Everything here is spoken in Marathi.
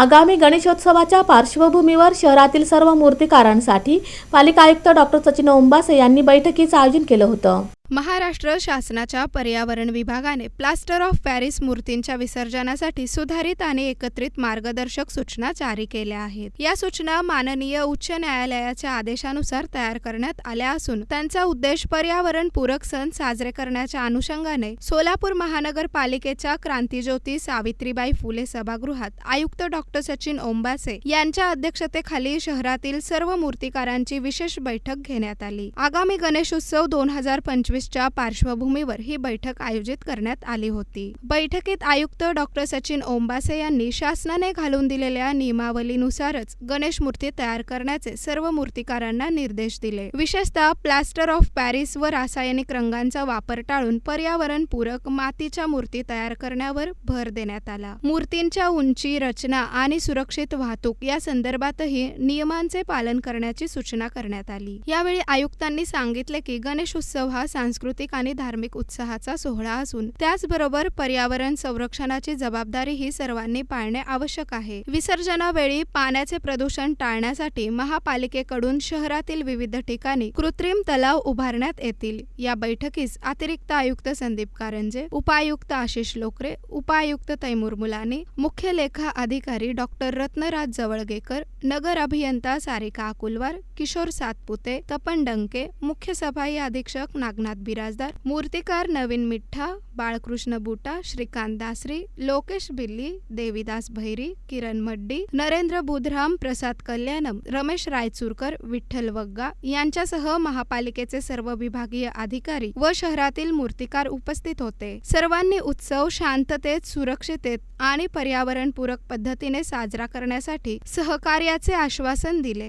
आगामी गणेशोत्सवाच्या पार्श्वभूमीवर शहरातील सर्व मूर्तिकारांसाठी पालिका आयुक्त डॉक्टर सचिन ओंबासे यांनी बैठकीचं आयोजन केलं होतं. महाराष्ट्र शासनाच्या पर्यावरण विभागाने प्लास्टर ऑफ पॅरिस मूर्तींच्या विसर्जनासाठी सुधारित आणि एकत्रित मार्गदर्शक सूचना जारी केल्या आहेत. या सूचना माननीय उच्च न्यायालयाच्या आदेशानुसार तयार करण्यात आल्या असून त्यांचा उद्देश पर्यावरण पूरक सण साजरे करण्याच्या अनुषंगाने सोलापूर महानगरपालिकेच्या क्रांतीज्योती सावित्रीबाई फुले सभागृहात आयुक्त डॉक्टर सचिन ओंबासे यांच्या अध्यक्षतेखाली शहरातील सर्व मूर्तिकारांची विशेष बैठक घेण्यात आली. आगामी गणेशोत्सव दोन हजार पंचवीस पंचवीसच्या पार्श्वभूमीवर ही बैठक आयोजित करण्यात आली होती. बैठकीत आयुक्त डॉक्टर सचिन ओंबासे यांनी शासनाने घालून दिलेल्या नियमावलीनुसारच गणेश मूर्ती तयार करण्याचे सर्व मूर्तिकारांना निर्देश दिले. विशेषतः प्लास्टर ऑफ पॅरिस व रासायनिक रंगांचा वापर टाळून पर्यावरण पूरक मातीच्या मूर्ती तयार करण्यावर भर देण्यात आला. मूर्तींच्या उंची रचना आणि सुरक्षित वाहतूक या संदर्भातही नियमांचे पालन करण्याची सूचना करण्यात आली. यावेळी आयुक्तांनी सांगितले की गणेश उत्सव हा सांस्कृतिक आणि धार्मिक उत्साहाचा सोहळा असून त्याचबरोबर पर्यावरण संरक्षणाची जबाबदारी ही सर्वांनी पाळणे आवश्यक आहे. विसर्जनावेळी पाण्याचे प्रदूषण टाळण्यासाठी महापालिकेकडून शहरातील विविध ठिकाणी कृत्रिम तलाव उभारण्यात येतील. या बैठकीस अतिरिक्त आयुक्त संदीप कारंजे उपायुक्त आशिष लोकरे उपायुक्त तैमूर मुलानी मुख्य लेखा अधिकारी डॉक्टर रत्नराज जवळगेकर नगर अभियंता सारिका अकुलवार किशोर सातपुते तपन डंके मुख्य सफाई अधीक्षक नागनाथ बिराजदार मूर्तिकार नवीन मिठ्ठा बाळकृष्ण बुटा श्रीकांत दासरी लोकेश बिल्ली देविदास भैरी किरण मड्डी नरेंद्र बुधराम प्रसाद कल्याणम रमेश रायचूरकर विठ्ठल वग्गा यांच्यासह महापालिकेचे सर्व विभागीय अधिकारी व शहरातील मूर्तिकार उपस्थित होते. सर्वांनी उत्सव शांततेत सुरक्षितेत आणि पर्यावरणपूरक पद्धतीने साजरा करण्यासाठी सहकार्याचे आश्वासन दिले.